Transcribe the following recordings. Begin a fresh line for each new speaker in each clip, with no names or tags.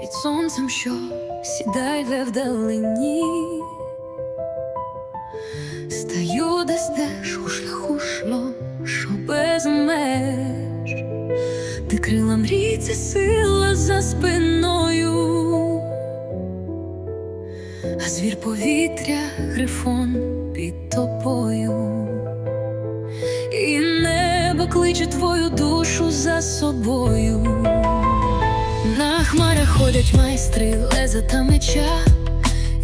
під сонцем, що сідає вдалині. Стаю десь теж у шляху шло, що без меж, ти крила мрій, це сила за спиною, а звір повітря, грифон під тобою, і небо кличе твою душу за собою. На хмарах ходять майстри леза та меча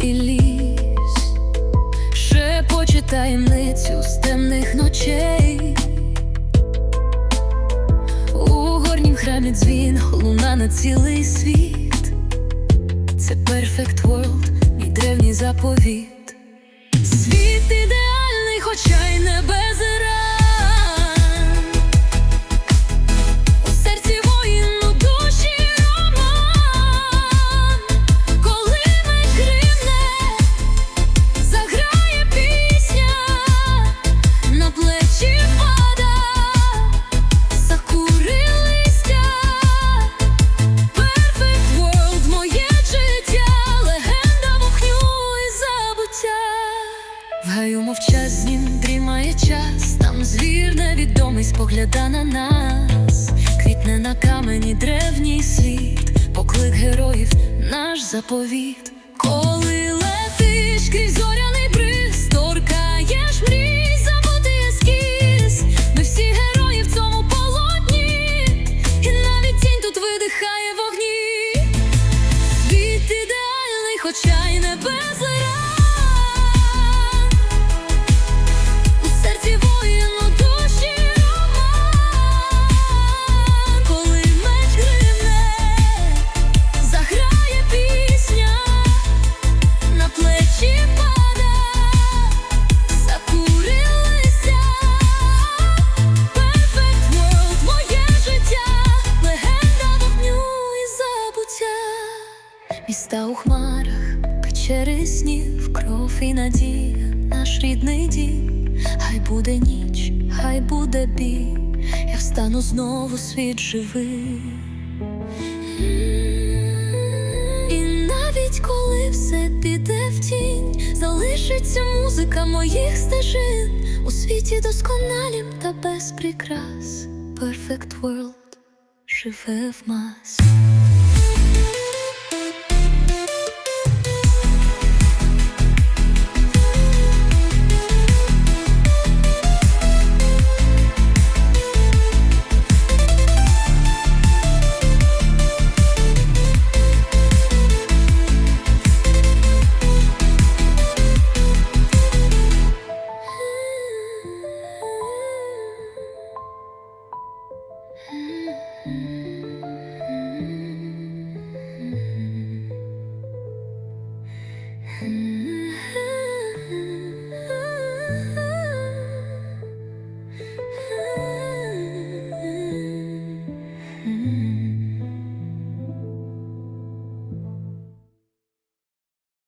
і ліс, шепоче таємницю з темних ночей. У горнім храмі дзвін луна на цілий світ. Це Perfect World, мій древній заповіт. В гаю мовчазнім дрімає час, там звір невідомий спогляда на нас, квітне на камені древній світ, поклик героїв, наш заповіт. Коли летиш крізь зоряний бриз, торкаєш мрій, забутий ескіз. Ми всі герої в цьому полотні, і навіть тінь тут видихає вогні. Світ ідеальний, хоча й не без Міста у хмарах, печери снів, кров і надія, наш рідний дім. Хай буде ніч, хай буде бій, я встану знову світ живий. І навіть коли все піде в тінь, залишиться музика моїх стежин у світі досконалім та без прикрас. Perfect World живе в мас.